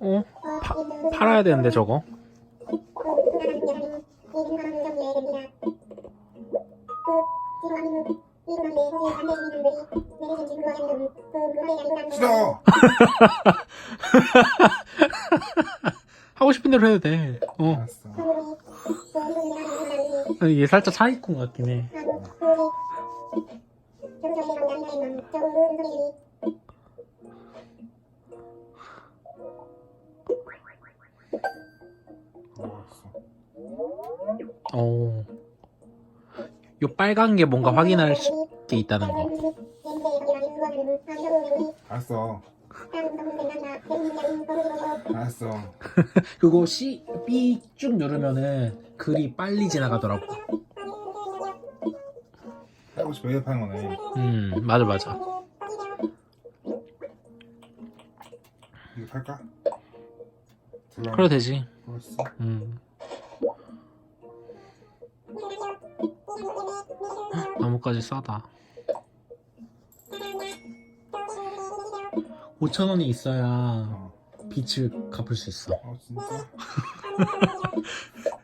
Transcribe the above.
어? 파, 팔아야 되는데 저거 싫어. 하고 싶은 대로 해도 돼 어. 알았어. 얘 살짝 사기꾼 같긴 해 어. 요 빨간 게 뭔가 확인할 수- 게 있다는 거. 알았어. 알았어. 그거 C, B 쭉 누르면은 글이 빨리 지나가더라고. 하고 싶어 왜 파는 거네. 음, 맞아, 맞아. 이거 팔까? 들어. 그래도 되지. 음. 나뭇가지 싸다. 5천 원이 있어야 어. 빚을 갚을 수 있어. 어 진짜?